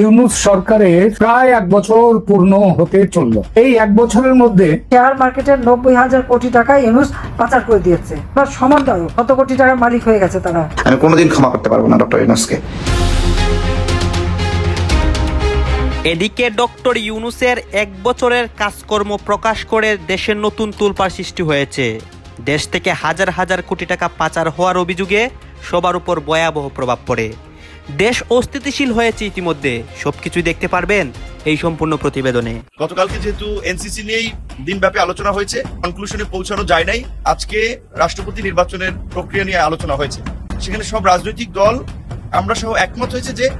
ইউনুস সরকারের প্রায় এক বছর পূর্ণ হতে চলল। এই এক বছরের মধ্যে শেয়ার মার্কেটের নব্বই হাজার কোটি টাকা ইউনুস পাচার করে দিয়েছে। বা সমন্বয় কত কোটি টাকার মালিক হয়ে গেছে তারা? আমি কোনোদিন ক্ষমা করতে পারব না ডক্টর ইউনুসকে। এদিকে ডক্টর ইউনুসের এক বছরের কাজকর্ম প্রকাশ করে দেশের নতুন তুলপার সৃষ্টি হয়েছে। দেশ থেকে হাজার হাজার কোটি টাকা পাচার হওয়ার অভিযোগে সবার উপর ভয়াবহ প্রভাব পড়ে। দেশ অস্থিতিশীল হয়েছে ইতিমধ্যে। সবকিছুই দেখতে পারবেন এই সম্পূর্ণ প্রতিবেদনে। গতকালকে যেহেতু এনসিসি নিয়েই দিনব্যাপী আলোচনা হয়েছে কনক্লুশনে পৌঁছানো যায় নাই। আজকে রাষ্ট্রপতি নির্বাচনের প্রক্রিয়া নিয়ে আলোচনা হয়েছে। সেখানে সব রাজনৈতিক দল, আমরা সহ একমত হয়েছে যে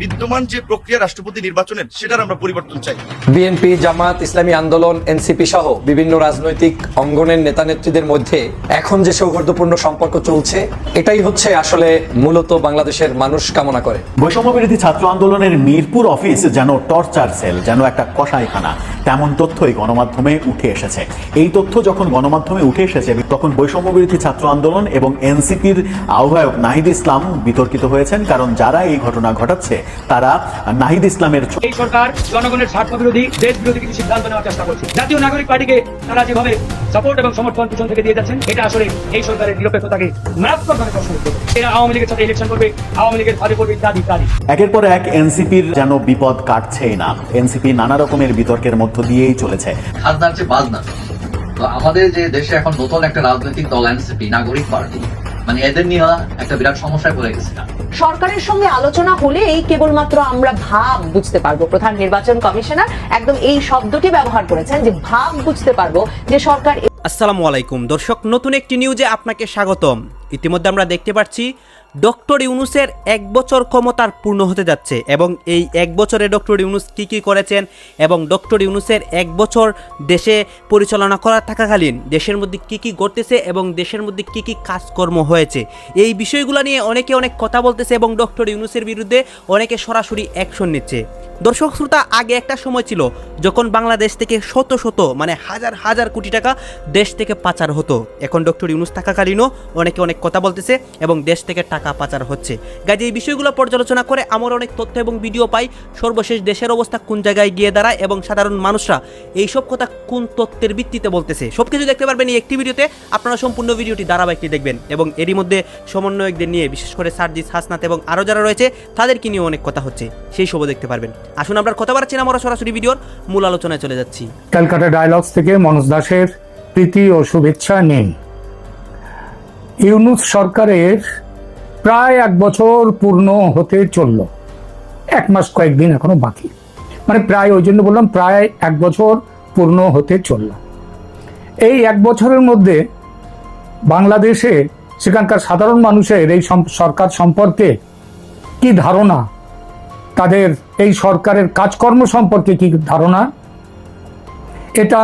বিদ্যমান যে প্রক্রিয়া রাষ্ট্রপতি নির্বাচনের সেটার আমরা পরিবর্তন চাই। বিএনপি জামাত ইসলামী আন্দোলন এনসিপি সহ বিভিন্ন রাজনৈতিক অঙ্গনের নেতানেত্রীদের মধ্যে এখন যে সৌহার্দ্যপূর্ণ সম্পর্ক চলছে এটাই হচ্ছে আসলে মূলত বাংলাদেশের মানুষ কামনা করে। বৈষম্য বিরোধী ছাত্র আন্দোলনের মিরপুর অফিস যেন টর্চার সেল যেন একটা কষাইখানা তেমন তথ্যই গণমাধ্যমে উঠে এসেছে। এই তথ্য যখন গণমাধ্যমে উঠে এসেছে তখন বৈষম্য বিরোধী ছাত্র আন্দোলন এবং এনসিপির আহ্বায়ক নাহিদ ইসলাম বিতর্কিত হয়েছেন কারণ যারা এই ঘটনা ঘটাচ্ছে তারা নাহিদ ইসলামের এই সরকার জনগণের স্বার্থ বিরোধী দেশ বিরোধী কিছু সিদ্ধান্ত নেওয়ার চেষ্টা করছে। জাতীয় নাগরিক পার্টিকে তারা যেভাবে সাপোর্ট এবং সমর্থন পিছন থেকে দিয়ে যাচ্ছেন এটা আসলে এই সরকারের নিরপেক্ষতাকে মারাত্মকভাবে প্রশ্ন করবে এরা আওয়ামী লীগের সাথে ইলেকশন করবে আওয়ামী লীগের ফাঁদে পড়বে ইত্যাদি ইত্যাদি। একের পর এক এনসিপির যেন বিপদ কাটছেই না। এনসিপি নানা রকমের বিতর্কের মধ্য দিয়েই চলেছে। বাজনা। তো আমাদের যে দেশে এখন নতুন একটা রাজনৈতিক দল এনসিপি নাগরিক পার্টি মানে এদের নিয়ে একটা বিরাট সমস্যায় পড়ে গেছিলাম। সরকারের সঙ্গে আলোচনা হলেই কেবলমাত্র আমরা ভাব বুঝতে পারব। প্রধান নির্বাচন কমিশনার একদম এই শব্দটি ব্যবহার করেছেন যে ভাব বুঝতে পারব যে সরকার আসসালামু আলাইকুম। দর্শক নতুন একটি নিউজে আপনাকে স্বাগতম। ইতিমধ্যে আমরা দেখতে পাচ্ছি ডক্টর ইউনুসের এক বছর ক্ষমতার পূর্ণ হতে যাচ্ছে এবং এই এক বছরে ডক্টর ইউনুস কী কী করেছেন এবং ডক্টর ইউনুসের এক বছর দেশে পরিচালনা করা থাকাকালীন দেশের মধ্যে কী কী ঘটতেছে এবং দেশের মধ্যে কী কী কাজকর্ম হয়েছে, এই বিষয়গুলো নিয়ে অনেকে অনেক কথা বলতেছে এবং ডক্টর ইউনুসের বিরুদ্ধে অনেকে সরাসরি অ্যাকশন নিচ্ছে। দর্শক শ্রোতা, আগে একটা সময় ছিল যখন বাংলাদেশ থেকে শত শত মানে হাজার হাজার কোটি টাকা দেশ থেকে পাচার হতো। এখন ডক্টর ইউনুস থাকাকালীনও অনেকে অনেক কথা বলতেছে এবং দেশ থেকে টাকা পাচার হচ্ছে। কাজে এই বিষয়গুলো পর্যালোচনা করে আমার অনেক তথ্য এবং ভিডিও পাই। সর্বশেষ দেশের অবস্থা কোন জায়গায় গিয়ে দাঁড়ায় এবং সাধারণ মানুষরা এইসব কথা কোন তথ্যের ভিত্তিতে বলতেছে? সব কিছু দেখতে পারবেন এই একটি ভিডিওতে। আপনারা সম্পূর্ণ ভিডিওটি ধারাবাহিকটি দেখবেন এবং এরই মধ্যে সমন্বয়কদের নিয়ে বিশেষ করে সার্জিস হাসনাত এবং আরও যারা রয়েছে, তাদেরকে নিয়ে অনেক কথা হচ্ছে। সেই সবও দেখতে পারবেন। আসুন আমরা কথা বাড়াচ্ছি না আমরা সরাসরি ভিডিওর মূল আলোচনায় চলে যাচ্ছি। ক্যালকাটা ডায়ালগস থেকে মনোজ দাসের প্রীতি ও শুভেচ্ছা নিন। ইউনুস সরকারের প্রায় এক বছর পূর্ণ হতে চলল। এক মাস কয়েকদিন এখনও বাকি। মানে প্রায় ওই জন্য বললাম প্রায় এক বছর পূর্ণ হতে চলল। এই এক বছরের মধ্যে বাংলাদেশে সেখানকার সাধারণ মানুষের এই সরকার সম্পর্কে কি ধারণা তাদের এই সরকারের কাজকর্ম সম্পর্কে কি ধারণা? এটা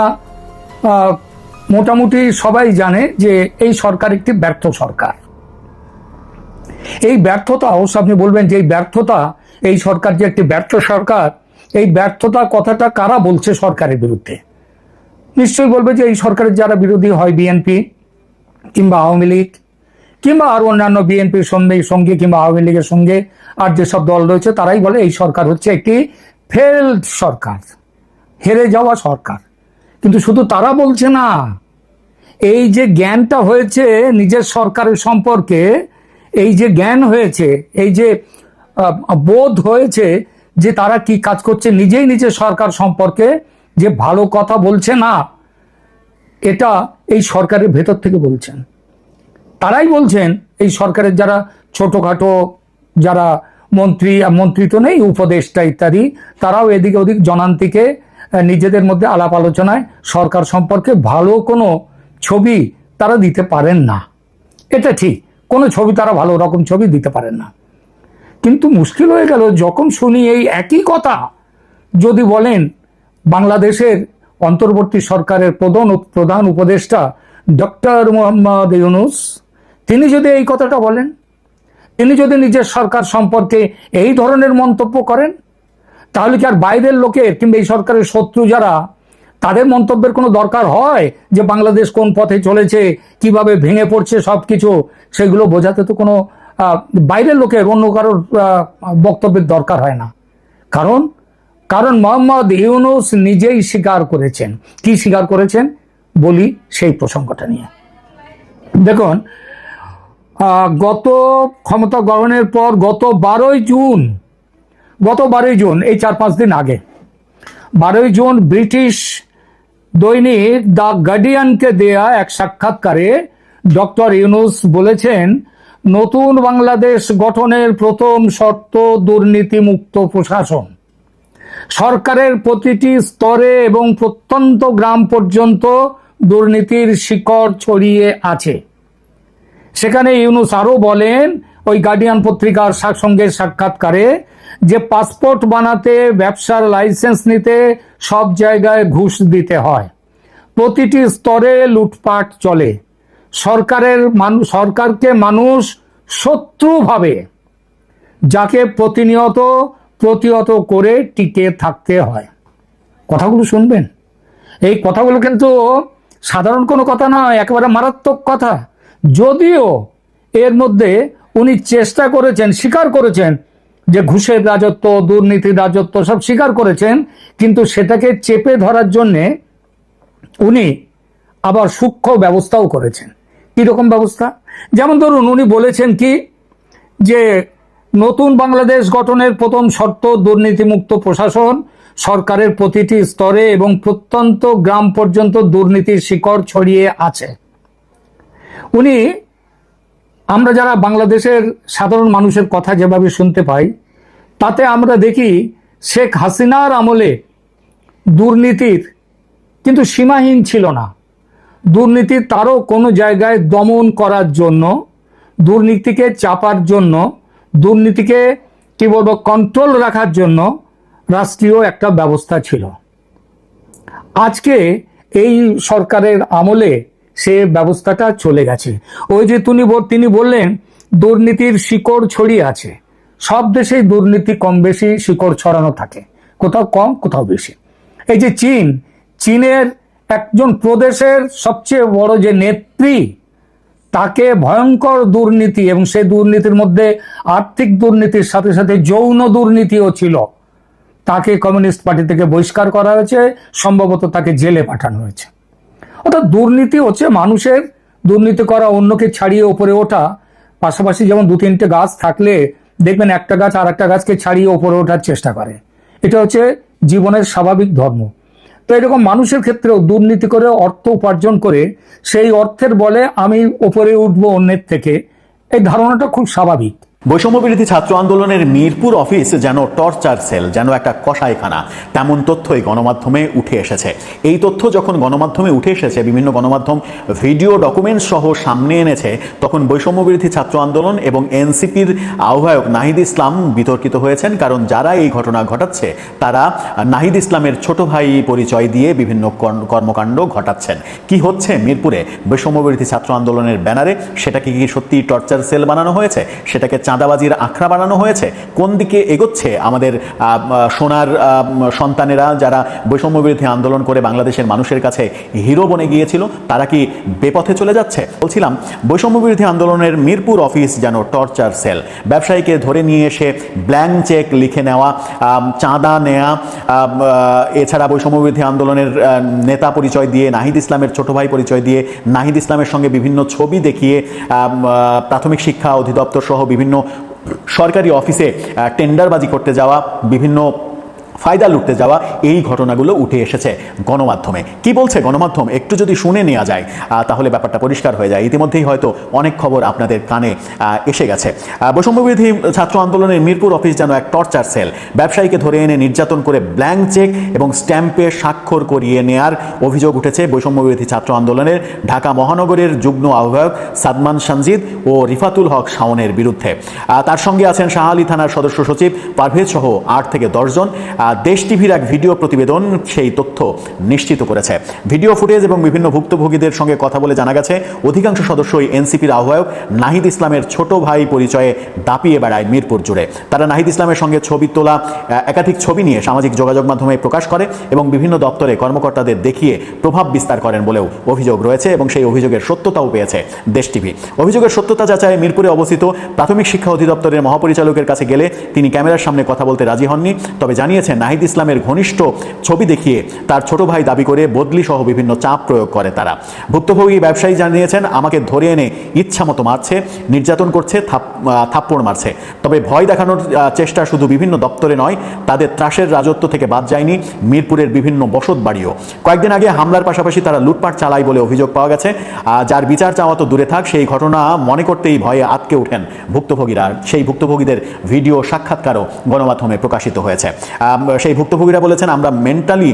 মোটামুটি সবাই জানে যে এই সরকার একটি ব্যর্থ সরকার। এই ব্যর্থতা, অবশ্য আপনি বলবেন যে এই ব্যর্থতা, এই সরকার যে একটি ব্যর্থ সরকার, এই ব্যর্থতা কথাটা কারা বলছে সরকারের বিরুদ্ধে? নিশ্চয়ই বলবে যে এই সরকারের যারা বিরোধী হয় বিএনপি কিংবা আওয়ামী লীগ কিংবা আর অন্যান্য বিএনপির সঙ্গে সঙ্গে কিংবা আওয়ামী লীগের সঙ্গে আর যেসব দল রয়েছে, তারাই বলে এই সরকার হচ্ছে একটি ফেল্ড সরকার, হেরে যাওয়া সরকার। কিন্তু শুধু তারা বলছে না, এই যে জ্ঞানটা হয়েছে নিজের সরকারের সম্পর্কে, এই যে জ্ঞান হয়েছে, এই যে বোধ হয়েছে যে তারা কি কাজ করছে নিজেই নিজের সরকার সম্পর্কে যে ভালো কথা বলছে না, এটা এই সরকারের ভেতর থেকে বলছেন। তারাই বলছেন, এই সরকারের যারা ছোটোখাটো, যারা মন্ত্রী মন্ত্রী তো নেই, উপদেষ্টা ইত্যাদি, তারাও এদিকে ওদিক জনান্তিকে নিজেদের মধ্যে আলাপ আলোচনায় সরকার সম্পর্কে ভালো কোনো ছবি তারা দিতে পারেন না। এটা ঠিক, কোনো ছবি তারা ভালো রকম ছবি দিতে পারেন না। কিন্তু মুশকিল হয়ে গেল, যখন শুনি এই একই কথা, যদি বলেন বাংলাদেশের অন্তর্বর্তী সরকারের প্রধান প্রধান উপদেষ্টা ডক্টর মোহাম্মদ ইউনুস তিনি যদি এই কথাটা বলেন, তিনি যদি নিজের সরকার সম্পর্কে এই ধরনের মন্তব্য করেন, তাহলে কি আর বাইরের লোকের কিংবা এই সরকারের শত্রু যারা, তাদের মন্তব্যের কোনো দরকার হয় যে বাংলাদেশ কোন পথে চলেছে, কীভাবে ভেঙে পড়ছে সব কিছু সেগুলো বোঝাতে তো কোনো বাইরের লোকের অন্য কারোর বক্তব্যের দরকার হয় না। কারণ কারণ মোহাম্মদ ইউনুস নিজেই স্বীকার করেছেন। কি স্বীকার করেছেন? বলি সেই প্রসঙ্গটা নিয়ে। দেখুন গত ক্ষমতা গ্রহণের পর গত বারোই জুন, গত বারোই জুন, এই চার পাঁচ দিন আগে, বারোই জুন ব্রিটিশ দৈনিক দ্য গার্ডিয়ানকে দেয়া এক সাক্ষাৎকারে ডক্টর ইউনুস বলেছেন, নতুন বাংলাদেশ গঠনের প্রথম শর্ত দুর্নীতিমুক্ত প্রশাসন। সরকারের প্রতিটি স্তরে এবং প্রত্যন্ত গ্রাম পর্যন্ত দুর্নীতির শিকড় ছড়িয়ে আছে। সেখানে ইউনুস আরও বলেন, ওই গার্ডিয়ান পত্রিকার সঙ্গে সাক্ষাৎকারে যে পাসপোর্ট বানাতে ব্যবসার লাইসেন্স নিতে সব জায়গায় ঘুষ দিতে হয়। প্রতিটি স্তরে লুটপাট চলে। সরকারের মানুষ সরকারকে মানুষ শত্রু ভাবে যাকে প্রতিনিয়ত প্রতিহত করে টিকে থাকতে হয়। কথাগুলো শুনবেন? এই কথাগুলো কিন্তু সাধারণ কোনো কথা নয়, একেবারে মারাত্মক কথা। যদিও এর মধ্যে উনি চেষ্টা করেছেন, স্বীকার করেছেন যে ঘুষের রাজত্ব দুর্নীতি রাজত্ব সব স্বীকার করেছেন, কিন্তু সেটাকে চেপে ধরার জন্যে উনি আবার সূক্ষ্ম ব্যবস্থাও করেছেন। কীরকম ব্যবস্থা? যেমন ধরুন, উনি বলেছেন কি যে নতুন বাংলাদেশ গঠনের প্রথম শর্ত দুর্নীতিমুক্ত প্রশাসন, সরকারের প্রতিটি স্তরে এবং প্রত্যন্ত গ্রাম পর্যন্ত দুর্নীতির শিকড় ছড়িয়ে আছে। উনি, আমরা যারা বাংলাদেশের সাধারণ মানুষের কথা যেভাবে শুনতে পাই, তাতে আমরা দেখি শেখ হাসিনার আমলে দুর্নীতির কিন্তু সীমাহীন ছিল না। দুর্নীতি তারও কোনো জায়গায় দমন করার জন্য, দুর্নীতিকে চাপার জন্য, দুর্নীতিকে কি বলব কন্ট্রোল রাখার জন্য রাষ্ট্রীয় একটা ব্যবস্থা ছিল। আজকে এই সরকারের আমলে সে ব্যবস্থাটা চলে গেছে। ওই যে তিনি তিনি বললেন, দুর্নীতির শিকড় ছড়িয়ে আছে। সব দেশেই দুর্নীতি কম বেশি, শিকড় ছড়ানো থাকে। কোথাও কম, কোথাও বেশি। এই যে চীন, চীনের একজন প্রদেশের সবচেয়ে বড় যে নেত্রী, তাকে ভয়ঙ্কর দুর্নীতি এবং সেই দুর্নীতির মধ্যে আর্থিক দুর্নীতির সাথে সাথে যৌন দুর্নীতিও ছিল। তাকে কমিউনিস্ট পার্টি থেকে বহিষ্কার করা হয়েছে, সম্ভবত তাকে জেলে পাঠানো হয়েছে। অর্থাৎ দুর্নীতি হচ্ছে মানুষের দুর্নীতি করা, অন্যকে ছাড়িয়ে ওপরে ওঠা। পাশাপাশি যেমন দু, তিনটে গাছ থাকলে দেখবেন একটা গাছ আর একটা গাছকে ছাড়িয়ে ওপরে ওঠার চেষ্টা করে। এটা হচ্ছে জীবনের স্বাভাবিক ধর্ম। তো এরকম মানুষের ক্ষেত্রেও দুর্নীতি করে অর্থ উপার্জন করে সেই অর্থের বলে আমি ওপরে উঠবো অন্যের থেকে, এই ধারণাটা খুব স্বাভাবিক। বৈষম্য বিরোধী ছাত্র আন্দোলনের মিরপুর অফিস যেন টর্চার সেল, যেন একটা কষাইখানা তেমন তথ্যই গণমাধ্যমে উঠে এসেছে। এই তথ্য যখন গণমাধ্যমে উঠে এসেছে, বিভিন্ন গণমাধ্যম ভিডিও ডকুমেন্ট সহ সামনে এনেছে, তখন বৈষম্য বিরোধী ছাত্র আন্দোলন এবং এনসিপির আহ্বায়ক নাহিদ ইসলাম বিতর্কিত হয়েছেন, কারণ যারা এই ঘটনা ঘটাচ্ছে, তারা নাহিদ ইসলামের ছোট ভাই পরিচয় দিয়ে বিভিন্ন কর্ম- কর্মকাণ্ড ঘটাচ্ছেন। কি হচ্ছে মিরপুরে বৈষম্য বিরোধী ছাত্র আন্দোলনের ব্যানারে? সেটাকে কি সত্যি টর্চার সেল বানানো হয়েছে? সেটাকে চাঁদাবাজির আখড়া বানানো হয়েছে? কোন দিকে এগোচ্ছে আমাদের সোনার সন্তানেরা যারা বৈষম্য বিরোধী আন্দোলন করে বাংলাদেশের মানুষের কাছে হিরো বনে গিয়েছিল, তারা কি বেপথে চলে যাচ্ছে? বলছিলাম, বৈষম্য বিরোধী আন্দোলনের মিরপুর অফিস যেন টর্চার সেল। ব্যবসায়ীকে ধরে নিয়ে এসে ব্ল্যাঙ্ক চেক লিখে নেওয়া চাঁদা নেওয়া এছাড়া বৈষম্য বিরোধী আন্দোলনের নেতা পরিচয় দিয়ে, নাহিদ ইসলামের ছোট ভাই পরিচয় দিয়ে, নাহিদ ইসলামের সঙ্গে বিভিন্ন ছবি দেখিয়ে প্রাথমিক শিক্ষা অধিদপ্তর সহ বিভিন্ন সরকারি অফিসে টেন্ডারবাজি করতে যাওয়া বিভিন্ন ফায়দা লুটতে যাওয়া এই ঘটনাগুলো উঠে এসেছে গণমাধ্যমে। কি বলছে গণমাধ্যম? একটু যদি শুনে নেওয়া যায় তাহলে ব্যাপারটা পরিষ্কার হয়ে যায়। ইতিমধ্যেই হয়তো অনেক খবর আপনাদের কানে এসে গেছে। আহ, বৈষম্যবিরোধী ছাত্র আন্দোলনের মিরপুর অফিস যেন এক টর্চার সেল। ব্যবসায়ীকে ধরে এনে নির্যাতন করে ব্ল্যাঙ্ক চেক এবং স্ট্যাম্পে স্বাক্ষর করিয়ে নেয়ার অভিযোগ উঠেছে বৈষম্যবিরোধী ছাত্র আন্দোলনের ঢাকা মহানগরের যুগ্ম আহ্বায়ক সাদমান সানজিদ ও রিফাতুল হক শাওনের বিরুদ্ধে। তার সঙ্গে আছেন শাহ আলী থানার সদস্য সচিব পারভেজ সহ আট থেকে দশজন দেশ টিভির এক ভিডিও প্রতিবেদন সেই তথ্য নিশ্চিত করেছে। ভিডিও ফুটেজ এবং বিভিন্ন ভুক্তভোগীদের সঙ্গে কথা বলে জানা গেছে, অধিকাংশ সদস্যই এনসিপির আহ্বায়ক নাহিদ ইসলামের ছোট ভাই পরিচয়ে দাপিয়ে বেড়ায় মিরপুর জুড়ে। তারা নাহিদ ইসলামের সঙ্গে ছবি তোলা একাধিক ছবি নিয়ে সামাজিক যোগাযোগ মাধ্যমে প্রকাশ করে এবং বিভিন্ন দপ্তরে কর্মকর্তাদের দেখিয়ে প্রভাব বিস্তার করেন বলেও অভিযোগ রয়েছে এবং সেই অভিযোগের সত্যতাও পেয়েছে দেশ টিভি। অভিযোগের সত্যতা যাচাই মিরপুরে অবস্থিত প্রাথমিক শিক্ষা অধিদপ্তরের মহাপরিচালকের কাছে গেলে তিনি ক্যামেরার সামনে কথা বলতে রাজি হননি, তবে জানিয়েছেন নাহিদ ইসলামের ঘনিষ্ঠ ছবি দেখিয়ে তার ছোট ভাই দাবি করে বদলি সহ বিভিন্ন চাপ প্রয়োগ করে তারা। ভুক্তভোগী ব্যবসায়ী জানিয়েছেন, আমাকে ধরে এনে ইচ্ছা মতো মারছে, নির্যাতন করছে থাপ্পড় মারছে। তবে ভয় দেখানোর চেষ্টা শুধু বিভিন্ন দপ্তরে নয়, তাদের ত্রাসের রাজত্ব থেকে বাদ যায়নি, মিরপুরের বিভিন্ন বসত বাড়িও। কয়েকদিন আগে হামলার পাশাপাশি তারা লুটপাট চালায় বলে অভিযোগ পাওয়া গেছে। যার বিচার চাওয়া তো দূরে থাক, সেই ঘটনা মনে করতেই ভয়ে আটকে ওঠেন ভুক্তভোগীরা। সেই ভুক্তভোগীদের ভিডিও সাক্ষাৎকারও গণমাধ্যমে প্রকাশিত হয়েছে। সেই ভুক্তভোগীরা বলেছেন, আমরা মেন্টালি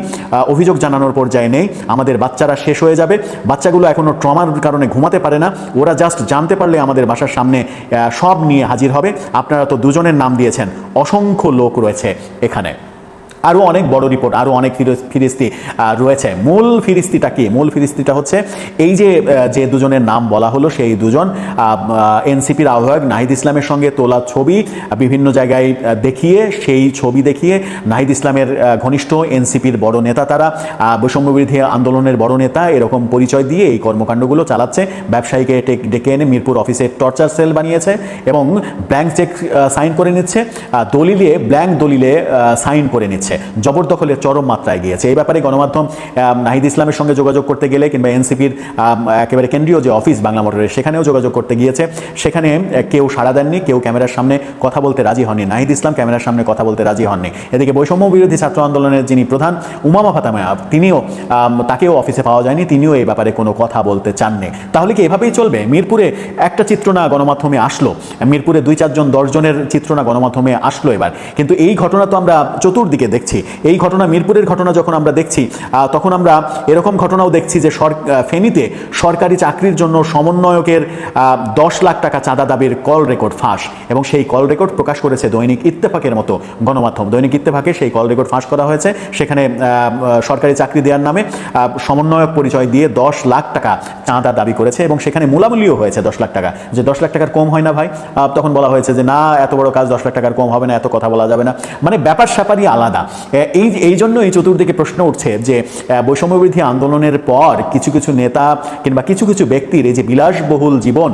অভিযোগ জানানোর পর্যায়ে নেই। আমাদের বাচ্চারা শেষ হয়ে যাবে। বাচ্চাগুলো এখনও ট্রমার কারণে ঘুমাতে পারে না। ওরা জাস্ট জানতে পারলে আমাদের বাসার সামনে সব নিয়ে হাজির হবে। আপনারা তো দুজনের নাম দিয়েছেন। অসংখ্য লোক রয়েছে এখানে। আরও অনেক বড় রিপোর্ট আরও অনেক ফিরিস্তি রয়েছে। মূল ফিরিস্তিটা কি? মূল ফিরিস্তিটা হচ্ছে এই যে যে দুজনের নাম বলা হলো, সেই দুজন এনসিপির আহ্বায়ক নাহিদ ইসলামের সঙ্গে তোলা ছবি, বিভিন্ন জায়গায় দেখিয়ে, সেই ছবি দেখিয়ে নাহিদ ইসলামের ঘনিষ্ঠ এনসিপির বড় নেতা তারা বৈষম্যবিরোধী আন্দোলনের বড় নেতা, এরকম পরিচয় দিয়ে এই কর্মকাণ্ডগুলো চালাচ্ছে। ব্যবসায়ীকে ডেকে এনে মিরপুর অফিসে টর্চার সেল বানিয়েছে এবং ব্ল্যাঙ্ক চেক সাইন করে নিচ্ছে। দলিলে, ব্ল্যাঙ্ক দলিলে সাইন করে নিচ্ছে। জবরদখলের চরম মাত্রায় গিয়েছে এই ব্যাপারে গণমাধ্যম নাহিদ ইসলামের সঙ্গে যোগাযোগ করতে গেলে কিংবা এনসিপির একেবারে কেন্দ্রীয় যে অফিস বাংলা মোটরের, সেখানেও যোগাযোগ করতে গিয়েছে। সেখানে কেউ সাড়া দেননি, কেউ ক্যামেরার সামনে কথা বলতে রাজি হননি। নাহিদ ইসলাম ক্যামেরার সামনে কথা বলতে রাজি হননি। এদিকে বৈষম্য বিরোধী ছাত্র আন্দোলনের যিনি প্রধান, উমামা ফাতামা, তিনিও তাকেও অফিসে পাওয়া যায়নি, তিনিও এই ব্যাপারে কোনো কথা বলতে চাননি। তাহলে কি এভাবেই চলবে? মিরপুরে একটা চিত্র না গণমাধ্যমে আসলো। মিরপুরে দুই চারজন, দশজনের চিত্র না গণমাধ্যমে আসলো এবার। কিন্তু এই ঘটনা তো আমরা চতুর্দিকে দেখছি। এই ঘটনা মিরপুরের ঘটনা যখন আমরা দেখছি তখন আমরা এরকম ঘটনাও দেখছি যে সর ফেনীতে সরকারি চাকরির জন্য সমন্বয়কের দশ লাখ টাকা চাঁদা দাবির কল রেকর্ড ফাঁস এবং সেই কল রেকর্ড প্রকাশ করেছে দৈনিক ইত্তেফাকের মতো গণমাধ্যম। দৈনিক ইত্তেফাকে সেই কল রেকর্ড ফাঁস করা হয়েছে। সেখানে সরকারি চাকরি দেওয়ার নামে সমন্বয়ক পরিচয় দিয়ে দশ লাখ টাকা চাঁদা দাবি করেছে এবং সেখানে মূলামূলিও হয়েছে দশ লাখ টাকা। যে দশ লাখ টাকার কম হয় না ভাই? তখন বলা হয়েছে যে না, এত বড় কাজ দশ লাখ টাকার কম হবে না, এত কথা বলা যাবে না। মানে ব্যাপার স্যাপারই আলাদা। এই এই জন্য এই চতুর্দিকে প্রশ্ন উঠছে যে আহ, বৈষম্যবিরোধী আন্দোলনের পর কিছু কিছু নেতা কিংবা কিছু কিছু ব্যক্তির এই যে বিলাসবহুল জীবন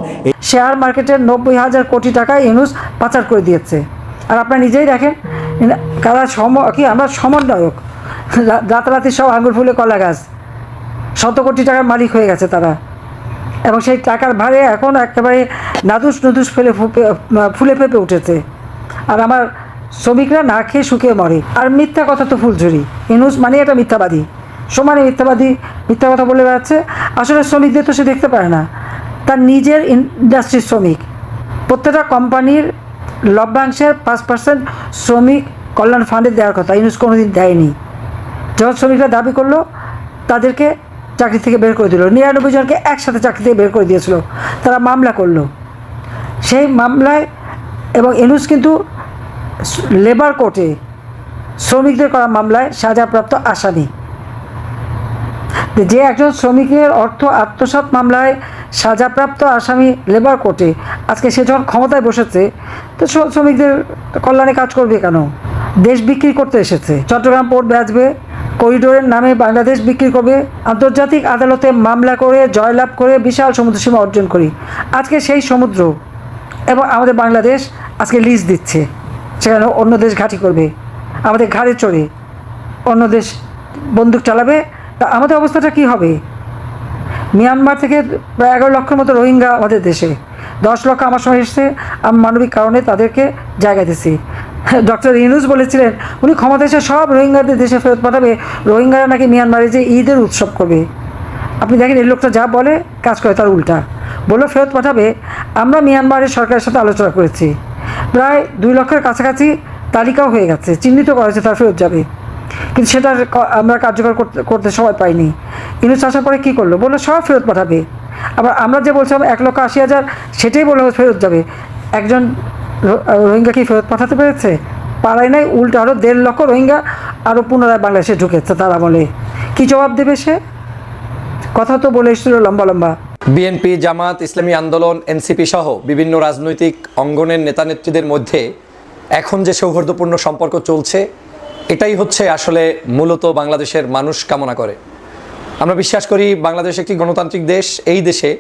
শেয়ার মার্কেটের নব্বই হাজার কোটি টাকা ইউনুস পাচার করে দিয়েছে। আর আপনারা নিজেই দেখেন কারা সম কি আমরা সমন্বয়ক। রাতারাতি সব আঙুর ফুলে কলা গাছ। শত কোটি টাকার মালিক হয়ে গেছে তারা। এবং সেই টাকার ভারে এখন একেবারে নাদুস নুদুস ফেলে ফুলে ফেপে উঠেছে। আর আমার শ্রমিকরা না খেয়ে শুকিয়ে মরে। আর মিথ্যা কথা তো ফুলঝুরি। ইনুস মানে এটা মিথ্যাবাদী। সমানে মিথ্যাবাদী, মিথ্যা কথা বলে বেড়াচ্ছে। আসলে শ্রমিকদের তো সে দেখতে পারে না। তার নিজের ইন্ডাস্ট্রির শ্রমিক। প্রত্যেকটা কোম্পানির লভ্যাংশের পাঁচ পার্সেন্ট শ্রমিক কল্যাণ ফান্ডে দেওয়ার কথা। ইউনুস কোনোদিন দেয়নি। যখন শ্রমিকরা দাবি করল, তাদেরকে চাকরি থেকে বের করে দিল। নিরানব্বই জনকে একসাথে চাকরি থেকে বের করে দিয়েছিল। তারা মামলা করল। সেই মামলায় এবং এনুস কিন্তু লেবার কোর্টে শ্রমিকদের করা মামলায় সাজাপ্রাপ্ত আসামি। যে একজন শ্রমিকের অর্থ আত্মসাৎ মামলায় সাজাপ্রাপ্ত আসামি লেবার কোর্টে, আজকে সে যখন ক্ষমতায় বসেছে, তো শ্র- শ্রমিকদের কল্যাণে কাজ করবে কেন? দেশ বিক্রি করতে এসেছে। চট্টগ্রাম পোর্ট বেচবে করিডোরের নামে বাংলাদেশ বিক্রি করবে। আন্তর্জাতিক আদালতে মামলা করে, জয়লাভ করে বিশাল সমুদ্র সীমা অর্জন করি। আজকে সেই সমুদ্র এবং আমাদের বাংলাদেশ আজকে লিজ দিচ্ছে। সেখানে অন্য দেশ ঘাঁটি করবে। আমাদের ঘাড়ে চড়ে অন্য দেশ বন্দুক চালাবে। তা আমাদের অবস্থাটা কি হবে? মিয়ানমার থেকে প্রায় এগারো লক্ষের মতো রোহিঙ্গা আমাদের দেশে। দশ লক্ষ আমার সঙ্গে এসছে। আমি মানবিক কারণে তাদেরকে জায়গা দিছি ডক্টর ইউনুস বলেছিলেন, উনি ক্ষমতা এসে সব রোহিঙ্গাদের দেশে ফেরত পাঠাবে। রোহিঙ্গারা নাকি মিয়ানমারে যে ঈদের উৎসব করবে। আপনি দেখেন, এই লোকটা যা বলে, কাজ করে তার উল্টা। বলল, ফেরত পাঠাবে। আমরা মিয়ানমারের সরকারের সাথে আলোচনা করেছি। প্রায় দুই লক্ষের কাছাকাছি তালিকাও হয়ে গেছে, চিহ্নিত করা হয়েছে তার ফেরত যাবে। কিন্তু সেটা আমরা কার্যকর করতে করতে সময় পাইনি। ইউনুস আসার পরে কী করল? বলল, সব ফেরত পাঠাবে। আবার আমরা যে বলছিলাম এক লক্ষ আশি হাজার, সেটাই বলল ফেরত যাবে। একজন রোহিঙ্গা কি ফেরত পাঠাতে পেরেছে? পাড়ায় নাই, উল্টো আরও দেড় লক্ষ রোহিঙ্গা আরও পুনরায় বাংলাদেশে ঢুকেছে তারা বলে কি জবাব দেবে সে? কথা তো বলে এসেছিল লম্বা লম্বা। বিএনপি, জামাত, ইসলামী আন্দোলন, এনসিপি সহ বিভিন্ন রাজনৈতিক অঙ্গনের নেতানেত্রীদের মধ্যে এখন যে সৌহার্দ্যপূর্ণ সম্পর্ক চলছে, এটাই হচ্ছে আসলে মূলত বাংলাদেশের মানুষ কামনা করে। আমরা বিশ্বাস করি বাংলাদেশ একটি গণতান্ত্রিক দেশ, এই দেশে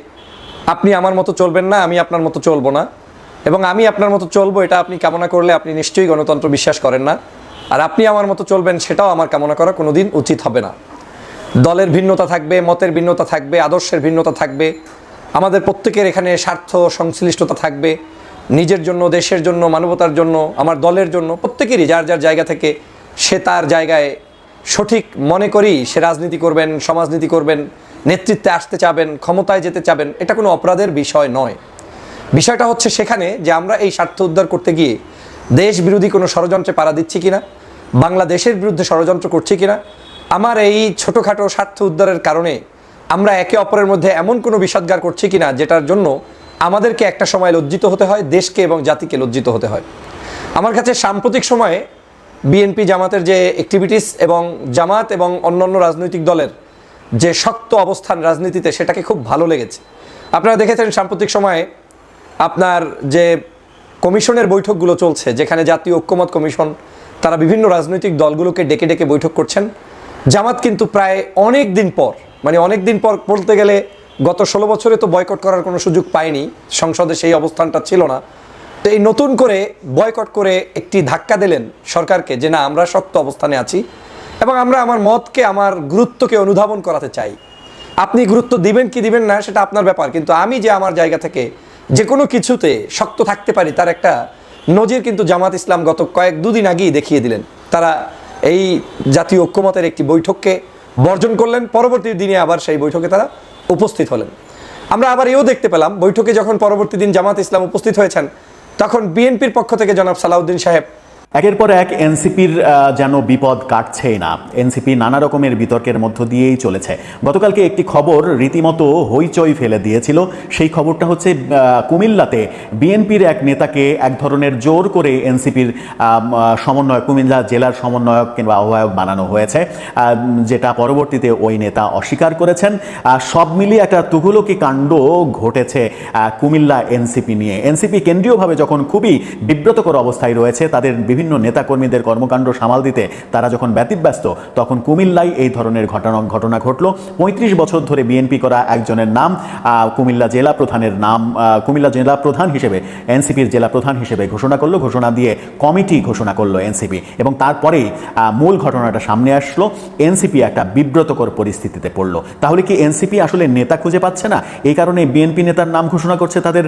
আপনি আমার মতো চলবেন না, আমি আপনার মতো চলবো না। এবং আমি আপনার মতো চলবো, এটা আপনি কামনা করলে আপনি নিশ্চয়ই গণতন্ত্র বিশ্বাস করেন না। আর আপনি আমার মতো চলবেন, সেটাও আমার কামনা করা কোনোদিন উচিত হবে না। দলের ভিন্নতা থাকবে, মতের ভিন্নতা থাকবে, আদর্শের ভিন্নতা থাকবে। আমাদের প্রত্যেকের এখানে স্বার্থ, সংশ্লিষ্টতা থাকবে। নিজের জন্য, দেশের জন্য, মানবতার জন্য, আমার দলের জন্য, প্রত্যেকেরই যার যার জায়গা থেকে সে তার জায়গায় সঠিক মনে করি সে রাজনীতি করবেন, সমাজনীতি করবেন, নেতৃত্বে আসতে চাবেন, ক্ষমতায় যেতে চাবেন, এটা কোনো অপরাধের বিষয় নয়। বিষয়টা হচ্ছে সেখানে যে আমরা এই স্বার্থ উদ্ধার করতে গিয়ে দেশ বিরোধী কোনো ষড়যন্ত্রে পাড়া দিচ্ছি কিনা, বাংলাদেশের বিরুদ্ধে ষড়যন্ত্র করছি কিনা আমার এই ছোটোখাটো স্বার্থ উদ্ধারের কারণে আমরা একে অপরের মধ্যে এমন কোনো বিষাদগার করছি কিনা যেটার জন্য আমাদেরকে একটা সময় লজ্জিত হতে হয়, দেশকে এবং জাতিকে লজ্জিত হতে হয়। আমার কাছে সাম্প্রতিক সময়ে বিএনপি জামাতের যে অ্যাক্টিভিটিস এবং জামাত এবং অন্যান্য রাজনৈতিক দলের যে শক্ত অবস্থান রাজনীতিতে সেটাকে খুব ভালো লেগেছে। আপনারা দেখেছেন সাম্প্রতিক সময়ে আপনার যে কমিশনের বৈঠকগুলো চলছে, যেখানে জাতীয় ঐক্যমত কমিশন, তারা বিভিন্ন রাজনৈতিক দলগুলোকে ডেকে ডেকে বৈঠক করছেন। জামাত কিন্তু প্রায় অনেক দিন পর মানে অনেক দিন পর বলতে গেলে গত ষোলো বছরে তো বয়কট করার কোনো সুযোগ পায়নি, সংসদে সেই অবস্থানটা ছিল না। তো এই নতুন করে বয়কট করে একটি ধাক্কা দিলেন সরকারকে যে না, আমরা শক্ত অবস্থানে আছি এবং আমরা আমার মতকে, আমার গুরুত্বকে অনুধাবন করাতে চাই। আপনি গুরুত্ব দিবেন কি দিবেন না, সেটা আপনার ব্যাপার। কিন্তু আমি যে আমার জায়গা থেকে যে কোনো কিছুতে শক্ত থাকতে পারি, তার একটা নজির কিন্তু জামাত ইসলাম গত কয়েক দুদিন আগেই দেখিয়ে দিলেন। তারা এই জাতীয় ঐক্যমতের একটি বৈঠককে বর্জন করলেন। পরবর্তী দিনে আবার সেই বৈঠকে তারা উপস্থিত হলেন। আমরা আবার এও দেখতে পেলাম, বৈঠকে যখন পরবর্তী দিন জামাত ইসলাম উপস্থিত হয়েছেন, তখন বিএনপির পক্ষ থেকে জনাব সালাউদ্দিন সাহেব একের পর এক এনসিপির যেন বিপদ কাটছেই না। এনসিপি নানা রকমের বিতর্কের মধ্য দিয়েই চলেছে। গতকালকে একটি খবর রীতিমতো হইচই ফেলে দিয়েছিল। সেই খবরটা হচ্ছে কুমিল্লাতে বিএনপির এক নেতাকে এক ধরনের জোর করে এনসিপির সমন্বয়ক, কুমিল্লা জেলার সমন্বয়ক কিংবা আহ্বায়ক বানানো হয়েছে। যেটা পরবর্তীতে ওই নেতা অস্বীকার করেছেন। সব মিলিয়ে একটা তুঘলকি কাণ্ড ঘটেছে কুমিল্লা এনসিপি নিয়ে। এনসিপি কেন্দ্রীয়ভাবে যখন খুবই বিব্রতকর অবস্থায় রয়েছে, তাদের বিভিন্ন নেতাকর্মীদের কর্মকাণ্ড সামাল দিতে তারা যখন ব্যতিব্যস্ত, তখন কুমিল্লায় এই ধরনের ঘটনা ঘটনা ঘটলো। পঁয়ত্রিশ বছর ধরে বিএনপি করা একজনের নাম কুমিল্লা জেলা প্রধানের নাম কুমিল্লা জেলা প্রধান হিসেবে এনসিপির জেলা প্রধান হিসেবে ঘোষণা করল। ঘোষণা দিয়ে কমিটি ঘোষণা করল এনসিপি এবং তারপরেই মূল ঘটনাটা সামনে আসলো। এনসিপি একটা বিব্রতকর পরিস্থিতিতে পড়ল। তাহলে কি এনসিপি আসলে নেতা খুঁজে পাচ্ছে না? এই কারণে বিএনপি নেতার নাম ঘোষণা করছে তাদের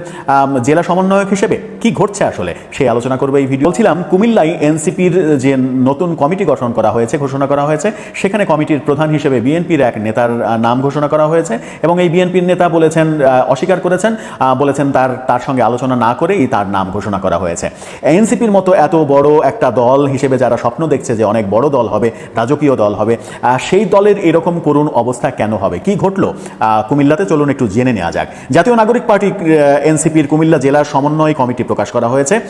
জেলা সমন্বয়ক হিসেবে? কি ঘটছে আসলে? সেই আলোচনা করবে এই ভিডিও। বলছিলাম কুমিল্লায় এনসিপির যে নতুন কমিটি গঠন করা হয়েছে ঘোষণা করা হয়েছে সেখানে কমিটির প্রধান হিসেবে বিএনপির এক নেতার নাম ঘোষণা করা হয়েছে এবং এই বিএনপির নেতা বলেছেন অস্বীকার করেছেন বলেছেন তার তার সঙ্গে আলোচনা না করেই তার নাম ঘোষণা করা হয়েছে। এনসিপির মতো এত বড় একটা দল হিসেবে যারা স্বপ্ন দেখছে যে অনেক বড় দল হবে রাজকীয় দল হবে সেই দলের এরকম করুণ অবস্থা কেন হবে? কি ঘটলো? কুমিল্লাতে চলুন একটু জেনে নেওয়া যাক। জাতীয় নাগরিক পার্টি এনসিপির কুমিল্লা জেলার সমন্বয় কমিটি প্রকাশ করা হয়েছে। আহ,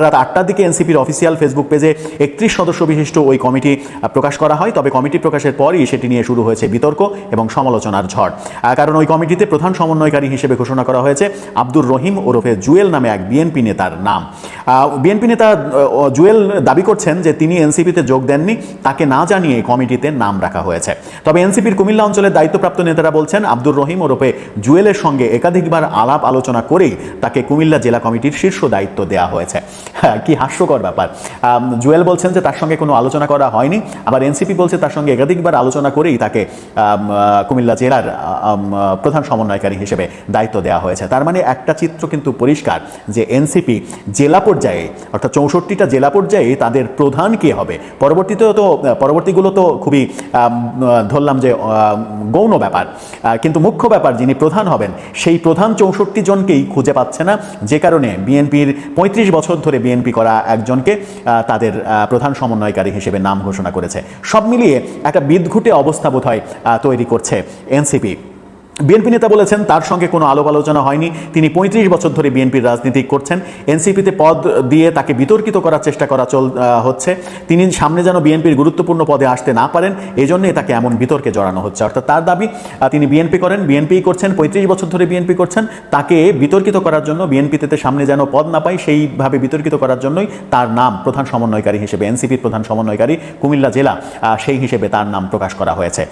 মঙ্গলবার রাত আটটার দিকে এনসিপির অফিসিয়াল ফেসবুক পেজে একত্রিশ সদস্য বিশিষ্ট ওই কমিটি প্রকাশ করা হয়। তবে কমিটি প্রকাশের পরই সেটি নিয়ে শুরু হয়েছে বিতর্ক এবং সমালোচনার ঝড়। কারণ ওই কমিটিতে প্রধান সমন্বয়কারী হিসেবে ঘোষণা করা হয়েছে আব্দুর রহিম ওরফে জুয়েল নামে এক বিএনপি নেতার নাম। বিএনপি নেতা জুয়েল দাবি করছেন যে তিনি এনসিপিতে যোগ দেননি, তাকে না জানিয়ে কমিটিতে নাম রাখা হয়েছে। তবে এনসিপির কুমিল্লা অঞ্চলের দায়িত্বপ্রাপ্ত নেতারা বলছেন, আব্দুর রহিম ওরফে জুয়েলের সঙ্গে একাধিকবার আলাপ আলোচনা করেই তাকে কুমিল্লা জেলা কমিটির শীর্ষ দায়িত্ব দেওয়া হয়েছে। হ্যাঁ, কি হাস্যকর ব্যাপার। জুয়েল বলছেন যে তার সঙ্গে কোনো আলোচনা করা হয়নি। আবার এনসিপি বলছে তার সঙ্গে একাধিকবার আলোচনা করেই তাকে কুমিল্লা জেলার প্রধান সমন্বয়কারী হিসেবে দায়িত্ব দেওয়া হয়েছে। তার মানে একটা চিত্র কিন্তু পরিষ্কার যে এনসিপি জেলা পর্যায়ে অর্থাৎ চৌষট্টিটা জেলা পর্যায়ে তাদের প্রধান কে হবে? পরবর্তীতে তো পরবর্তীগুলো তো খুবই ধরলাম যে গৌণ ব্যাপার। কিন্তু মুখ্য ব্যাপার যিনি প্রধান হবেন সেই প্রধান চৌষট্টি জনকেই খুঁজে পাচ্ছে না। যে কারণে বিএনপির পঁয়ত্রিশ বছর ধরে বিএনপি করা একজনকে তাদের প্রধান সমন্বয়কারী হিসেবে নাম ঘোষণা করেছে। সব মিলিয়ে একটা বিদঘুটে অবস্থা বোধহয় আহ, তৈরি করছে এনসিপি। বিএনপি নেতা বলেছেন, তার সঙ্গে কোনো আলোপ আলোচনা হয়নি। তিনি পঁয়ত্রিশ বছর ধরে বিএনপির রাজনীতি করছেন। এনসিপিতে পদ দিয়ে তাকে বিতর্কিত করার চেষ্টা করা চল হচ্ছে। তিনি সামনে যেন বিএনপির গুরুত্বপূর্ণ পদে আসতে না পারেন এই জন্যই তাকে এমন বিতর্কে জড়ানো হচ্ছে। অর্থাৎ তার দাবি তিনি বিএনপি করেন বিএনপি করছেন, পঁয়ত্রিশ বছর ধরে বিএনপি করছেন। তাকে বিতর্কিত করার জন্য বিএনপিতে সামনে যেন পদ না পায় সেইভাবে বিতর্কিত করার জন্যই তার নাম প্রধান সমন্বয়কারী হিসেবে, এনসিপির প্রধান সমন্বয়কারী কুমিল্লা জেলা সেই হিসেবে তার নাম প্রকাশ করা হয়েছে।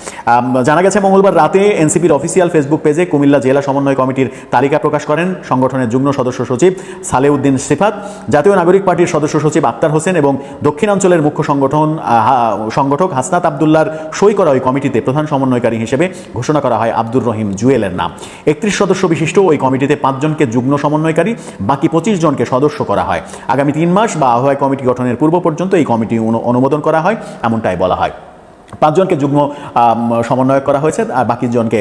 জানা গেছে, মঙ্গলবার রাতে এনসিপির অফিসিয়াল ফেসবুক পেজে কুমিল্লা জেলা সমন্বয় কমিটির তালিকা প্রকাশ করেন সংগঠনের যুগ্ম সদস্য সচিব সালেউদ্দিন সিফাত, জাতীয় নাগরিক পার্টির সদস্য সচিব আক্তার হোসেন এবং দক্ষিণাঞ্চলের মুখ্য সংগঠন সংগঠক হাসনাত আবদুল্লার সই করা ওই কমিটিতে প্রধান সমন্বয়কারী হিসেবে ঘোষণা করা হয় আব্দুর রহিম জুয়েলের নাম। একত্রিশ সদস্য বিশিষ্ট ওই কমিটিতে পাঁচজনকে যুগ্ম সমন্বয়কারী, বাকি পঁচিশ জনকে সদস্য করা হয়। আগামী তিন মাস বা আহ্বায়ক কমিটি গঠনের পূর্ব পর্যন্ত এই কমিটি অনুমোদন করা হয়, এমনটাই বলা হয়। পাঁচজনকে যুগ্ম সমন্বয় করা হয়েছে, আর বাকি জনকে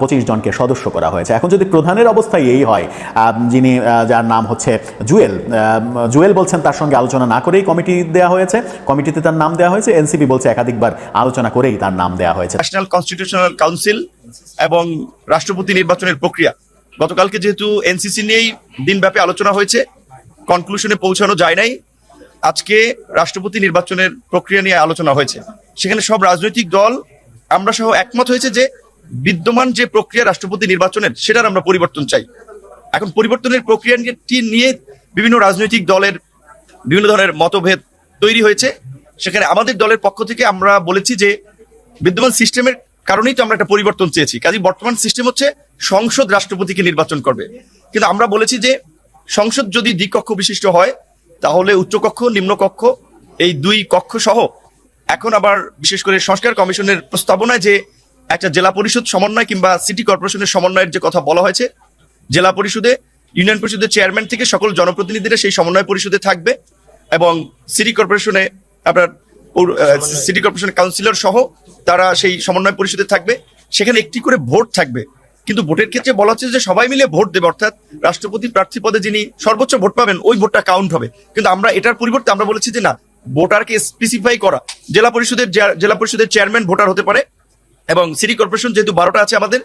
পঁচিশ জনকে সদস্য করা হয়েছে। এখন যদি প্রধানের অবস্থায় এই হয় যিনি যার নাম হচ্ছে জুয়েল জুয়েল বলছেন তার সঙ্গে আলোচনা না করেই কমিটি দেওয়া হয়েছে। কমিটিতে তার নাম দেওয়া হয়েছে, এনসিপি বলছে একাধিকবার আলোচনা করেই তার নাম দেওয়া হয়েছে। ন্যাশনাল কনস্টিটিউশনাল কাউন্সিল এবং রাষ্ট্রপতি নির্বাচনের প্রক্রিয়া। গতকালকে যেহেতু এনসিসি নিয়েই দিনব্যাপী আলোচনা হয়েছে কনক্লুশনে পৌঁছানো যায় নাই। আজকে রাষ্ট্রপতি নির্বাচনের প্রক্রিয়া নিয়ে আলোচনা হয়েছে। সেখানে সব রাজনৈতিক দল, আমরা সহ একমত হয়েছে যে বিদ্যমান যে প্রক্রিয়া রাষ্ট্রপতি নির্বাচনের, সেটার আমরা পরিবর্তন চাই। এখন পরিবর্তনের প্রক্রিয়াটি নিয়ে বিভিন্ন রাজনৈতিক দলের, বিভিন্ন ধরনের মতভেদ তৈরি হয়েছে। সেখানে আমাদের দলের পক্ষ থেকে আমরা বলেছি যে বিদ্যমান সিস্টেমের কারণেই তো আমরা একটা পরিবর্তন চেয়েছি। কাজে বর্তমান সিস্টেম হচ্ছে সংসদ রাষ্ট্রপতিকে নির্বাচন করবে। কিন্তু আমরা বলেছি যে সংসদ যদি দ্বিকক্ষ বিশিষ্ট হয় তাহলে উচ্চকক্ষ নিম্নকক্ষ এই দুই কক্ষ সহ। এখন আবার বিশেষ করে সংস্কার কমিশনের প্রস্তাবনায় যে একটা জেলা পরিষদ সমন্বয় কিংবা সিটি কর্পোরেশনের সমন্বয়ের যে কথা বলা হয়েছে জেলা পরিষদে ইউনিয়ন পরিষদের চেয়ারম্যান থেকে সকল জনপ্রতিনিধিরা সেই সমন্বয় পরিষদে থাকবে এবং সিটি কর্পোরেশনে আপনার সিটি কর্পোরেশন কাউন্সিলর সহ তারা সেই সমন্বয় পরিষদে থাকবে। সেখানে একটি করে ভোট থাকবে। কিন্তু ভোটের ক্ষেত্রে বলা হচ্ছে যে সবাই মিলে ভোট দেবে, অর্থাৎ রাষ্ট্রপতি প্রার্থী পদে যিনি সর্বোচ্চ ভোট পাবেন, ওই ভোটটা কাউন্ট হবে। কিন্তু আমরা এটার পরিবর্তে আমরা বলেছি যে না, ভোটারকে স্পেসিফাই করা। জেলা পরিষদের জেলা পরিষদের চেয়ারম্যান ভোটার হতে পারে এবং সিটি কর্পোরেশন যেহেতু বারোটা আছে আমাদের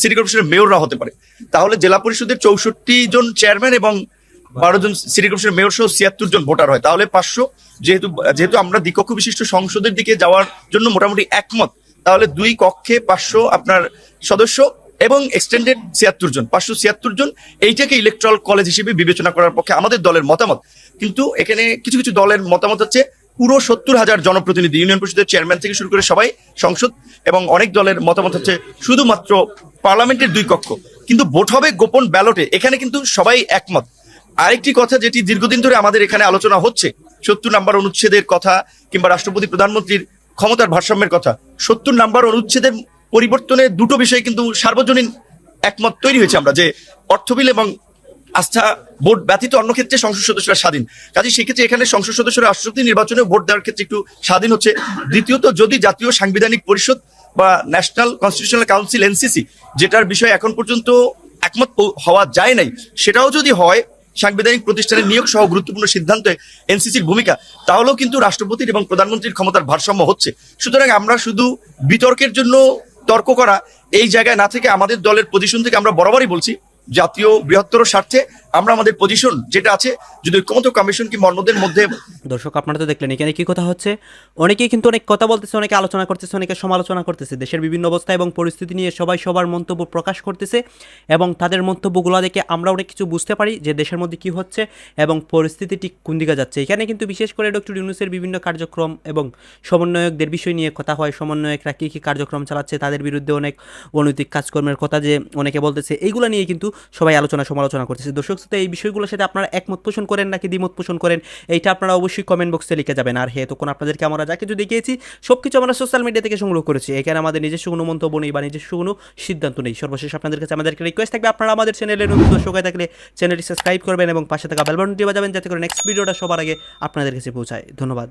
সিটি কর্পোরেশনের মেয়ররা হতে পারে। তাহলে জেলা পরিষদের চৌষট্টি জন চেয়ারম্যান এবং বারো জন সিটি কর্পোরেশনের মেয়র সহ ছিয়াত্তর জন ভোটার হয়। তাহলে পাঁচশো যেহেতু যেহেতু আমরা দ্বিকক্ষ বিশিষ্ট সংসদের দিকে যাওয়ার জন্য মোটামুটি একমত, তাহলে দুই কক্ষে পাঁচশো আপনার সদস্য এবং এক্সটেন্ডেড ছিয়াত্তর জন, পাঁচশো ছিয়াত্তর জন, এইটাকে ইলেকট্রাল কলেজ হিসেবে বিবেচনা করার পক্ষে আমাদের দলের মতামত। কিন্তু এখানে কিছু কিছু দলের মতামত হচ্ছে, পুরো সত্তর হাজার জনপ্রতিনিধি, ইউনিয়ন পরিষদের চেয়ারম্যান থেকে শুরু করে সবাই সংসদ, এবং অনেক দলের মতামত হচ্ছে শুধুমাত্র পার্লামেন্টের দুই কক্ষ। কিন্তু ভোট হবে গোপন ব্যালটে, এখানে কিন্তু সবাই একমত। আরেকটি কথা যেটি দীর্ঘদিন ধরে আমাদের এখানে আলোচনা হচ্ছে, সত্তর নাম্বার অনুচ্ছেদের কথা কিংবা রাষ্ট্রপতি প্রধানমন্ত্রীর ক্ষমতার ভারসাম্যের কথা, সত্তর নাম্বার অনুচ্ছেদের পরিবর্তনে দুটো বিষয়ে কিন্তু সার্বজনীন একমত তৈরি হয়েছে আমরা, যে অর্থ বিল এবং আস্থা ভোট ব্যতীত অন্য ক্ষেত্রে সংসদ সদস্যরা স্বাধীন। কাজে সেক্ষেত্রে এখানে সংসদ সদস্যরা রাষ্ট্রপতি নির্বাচনে ভোট দেওয়ার ক্ষেত্রে একটু স্বাধীন হচ্ছে। দ্বিতীয়ত, যদি জাতীয় সাংবিধানিক পরিষদ বা ন্যাশনাল কনস্টিটিউশনাল কাউন্সিল এনসিসি যেটার বিষয়ে এখন পর্যন্ত একমত হওয়া যায় নাই, সেটাও যদি হয়, সাংবিধানিক প্রতিষ্ঠানের নিয়োগ সহ গুরুত্বপূর্ণ সিদ্ধান্তে এনসিসির ভূমিকা, তাহলেও কিন্তু রাষ্ট্রপতির এবং প্রধানমন্ত্রীর ক্ষমতার ভারসাম্য হচ্ছে। সুতরাং আমরা শুধু বিতর্কের জন্য তর্ক করা, এই জায়গায় না থেকে আমাদের দলের পজিশন থেকে আমরা বরাবরই বলছি, জাতীয় বৃহত্তর স্বার্থে আমরা আমাদের পজিশন যেটা আছে, যদি ঐক্যমত কমিশন কিংবা অন্যদের মধ্যে দর্শক, আপনারা তো দেখলেন, এখানে কি কথা হচ্ছে? অনেকেই কিন্তু অনেক কথা বলতেছে, অনেকে আলোচনা করতেছে, অনেকে সমালোচনা করতেছে। দেশের বিভিন্ন অবস্থা এবং পরিস্থিতি নিয়ে সবাই সবার মন্তব্য প্রকাশ করতেছে এবং তাদের মন্তব্যগুলো দেখে আমরা অনেক কিছু বুঝতে পারি যে দেশের মধ্যে কি হচ্ছে এবং পরিস্থিতি ঠিক কোন দিকে যাচ্ছে। এখানে কিন্তু বিশেষ করে ডক্টর ইউনুসের বিভিন্ন কার্যক্রম এবং সমন্বয়কদের বিষয় নিয়ে কথা হয়। সমন্বয়করা কী কী কার্যক্রম চালাচ্ছে, তাদের বিরুদ্ধে অনেক অনৈতিক কাজকর্মের কথা যে অনেকে বলতেছে, এইগুলো নিয়ে কিন্তু সবাই আলোচনা সমালোচনা করতেছে। দর্শক শ্রোতা, এই বিষয়গুলোর সাথে আপনারা একমত পোষণ করেন নাকি দ্বিমত পোষণ করেন? এইটা আপনারা অবশ্যই কমেন্ট বক্সে লিখে যাবেন। আর হ্যাঁ তখন আপনাদেরকে আমরা যা কিছু দেখিয়েছি সব কিছু আমরা সোশ্যাল মিডিয়া থেকে সংগ্রহ করেছি। এখানে আমাদের নিজস্ব কোনো মন্তব্য নেই বা নিজস্ব কোনো সিদ্ধান্ত নেই। সর্বশেষ আপনাদের কাছে আমাদেরকে রিকোয়েস্ট থাকবে আপনারা আমাদের চ্যানেলে নতুন দর্শক হয়ে থাকলে চ্যানেলটি সাবস্ক্রাইব করবেন এবং পাশে থাকা বেলবনটি বাজাবেন যাতে করে নেক্সট ভিডিওটা সবার আগে আপনাদের কাছে পৌঁছায়। ধন্যবাদ।